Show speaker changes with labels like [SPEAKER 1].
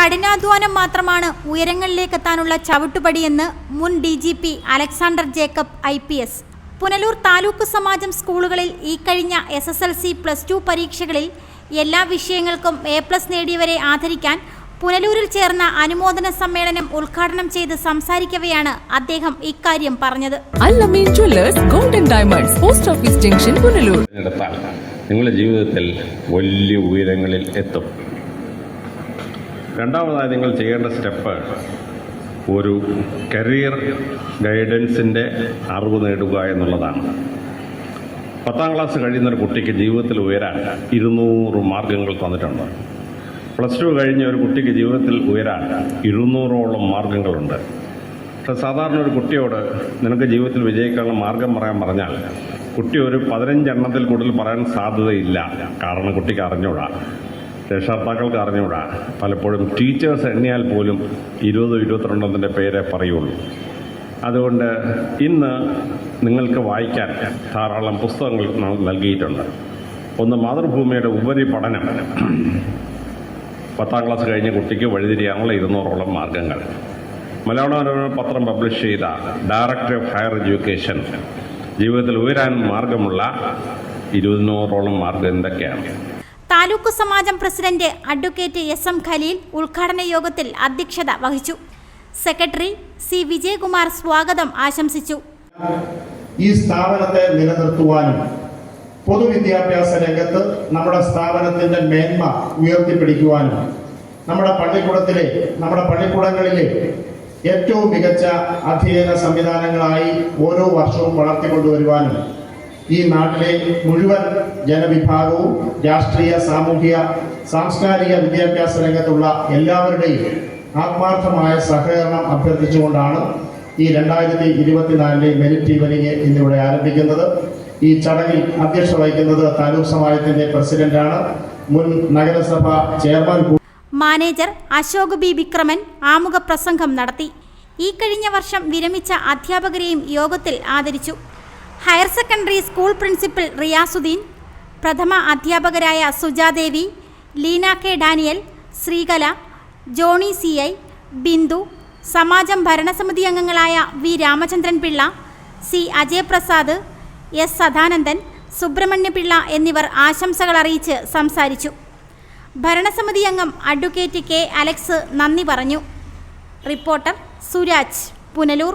[SPEAKER 1] കഠിനാധ്വാനം മാത്രമാണ് ഉയരങ്ങളിലേക്കെത്താനുള്ള ചവിട്ടുപടിയെന്ന് മുൻ D G P Alexander Jacob I P S. Punalur taluk Samajam സ്കൂളുകളിൽ ഈ കഴിഞ്ഞ S S L C plus two പരീക്ഷകളിൽ എല്ലാ വിഷയങ്ങൾക്കും എ പ്ലസ് നേടിയവരെ ആദരിക്കാൻ പുനലൂരിൽ ചേർന്ന അനുമോദന സമ്മേളനം ഉദ്ഘാടനം ചെയ്ത് സംസാരിക്കവെയാണ് അദ്ദേഹം ഇക്കാര്യം പറഞ്ഞത്.
[SPEAKER 2] Golden diamonds post office junction Punalur.
[SPEAKER 3] നിങ്ങളുടെ ജീവിതത്തിൽ വലിയ ഉയരങ്ങളിൽ എത്തും. രണ്ടാമതായി നിങ്ങൾ ചെയ്യേണ്ട സ്റ്റെപ്പ് ഒരു കരിയർ ഗൈഡൻസിന്റെ അറിവ് നേടുക എന്നുള്ളതാണ്. പത്താം ക്ലാസ് കഴിയുന്ന ഒരു കുട്ടിക്ക് ജീവിതത്തിൽ ഉയരാൻ ഇരുന്നൂറ് മാർഗങ്ങൾ തന്നിട്ടുണ്ട്. പ്ലസ് ടു കഴിഞ്ഞ ഒരു കുട്ടിക്ക് ജീവിതത്തിൽ ഉയരാൻ ഇരുന്നൂറോളം മാർഗങ്ങളുണ്ട് പക്ഷെ സാധാരണ ഒരു കുട്ടിയോട് നിനക്ക് ജീവിതത്തിൽ വിജയിക്കാനുള്ള മാർഗം പറയാൻ പറഞ്ഞാൽ കുട്ടി ഒരു പതിനഞ്ചെണ്ണത്തിൽ കൂടുതൽ പറയാൻ സാധ്യതയില്ല. കാരണം കുട്ടിക്ക് അറിഞ്ഞൂടാ. രക്ഷകർത്താക്കൾക്ക് അറിഞ്ഞുകൂടാ പലപ്പോഴും ടീച്ചേഴ്സ് എണ്ണിയാൽ പോലും ഇരുപതോ ഇരുപത്തിരണ്ടെന്നതിന്റെ പേരെ പറയുള്ളൂ. അതുകൊണ്ട് ഇന്ന് നിങ്ങൾക്ക് വായിക്കാൻ ധാരാളം പുസ്തകങ്ങൾ നൽകിയിട്ടുണ്ട്. ഒന്ന് മാതൃഭൂമിയുടെ ഉപരി പഠനം. പത്താം ക്ലാസ് കഴിഞ്ഞ കുട്ടിക്ക് വഴിതിരിയാനുള്ള ഇരുന്നൂറോളം മാർഗങ്ങൾ. മലയാള മനോരമ പത്രം പബ്ലിഷ് ചെയ്ത ഡയറക്ടർ ഓഫ് ഹയർ എഡ്യൂക്കേഷൻ ജീവിതത്തിൽ ഉയരാൻ മാർഗമുള്ള ഇരുന്നൂറോളം മാർഗം എന്തൊക്കെയാണ്?
[SPEAKER 1] Taluk Samajam president advocate S M Khaleel ഉദ്ഘാടന യോഗത്തിൽ അധ്യക്ഷത വഹിച്ചു. സെക്രട്ടറി സി വിജയകുമാർ സ്വാഗതം ആശംസിച്ചു.
[SPEAKER 4] ഈ സ്ഥാപനത്തെ നിലനിർത്തുവാനും പൊതുവിദ്യാഭ്യാസ രംഗത്ത് നമ്മുടെ സ്ഥാപനത്തിന്റെ മേന്മ ഉയർത്തിപ്പിടിക്കുവാനും നമ്മുടെ പള്ളിക്കൂടത്തിലെ നമ്മുടെ പള്ളിക്കൂടങ്ങളിലെ ഏറ്റവും മികച്ച അധ്യയന സംവിധാനങ്ങളായി ഓരോ വർഷവും വളർത്തിക്കൊണ്ടുവരുവാനും ഈ നാട്ടിലെ മുഴുവൻ ജനവിഭാഗവും രാഷ്ട്രീയ സാമൂഹിക സാംസ്കാരിക വിദ്യാഭ്യാസ രംഗത്തുള്ള എല്ലാവരുടെയും ആത്മാർത്ഥമായ സഹകരണം അഭ്യർത്ഥിച്ചുകൊണ്ടാണ് ഈ രണ്ടായിരത്തി ഇരുപത്തിനാലിലെ മെരിറ്റ് ഈവനിങ് ഇന്നിവിടെ ആരംഭിക്കുന്നത്. ഈ ചടങ്ങിൽ അധ്യക്ഷത വഹിക്കുന്നത് താലൂക്ക് സമാജത്തിന്റെ പ്രസിഡന്റാണ് മുൻ നഗരസഭ chairman
[SPEAKER 1] manager Ashok B. Vikraman ആമുഖ പ്രസംഗം നടത്തി. ഈ കഴിഞ്ഞ വർഷം വിരമിച്ച അധ്യാപകരെയും യോഗത്തിൽ ആദരിച്ചു. Higher secondary school principal Riyasuddin പ്രഥമ അധ്യാപകരായ Sujadevi Leena K Daniel Sreekala Johny C I Bindu Samajam ഭരണസമിതി അംഗങ്ങളായ V Ramachandran Pillai C Ajayaprasad S Sadanandan Subramanyapillai എന്നിവർ ആശംസകൾ അറിയിച്ച് സംസാരിച്ചു. ഭരണസമിതി അംഗം അഡ്വക്കേറ്റ് കെ അലക്സ് നന്ദി പറഞ്ഞു. റിപ്പോർട്ടർ സുരാജ് പുനലൂർ.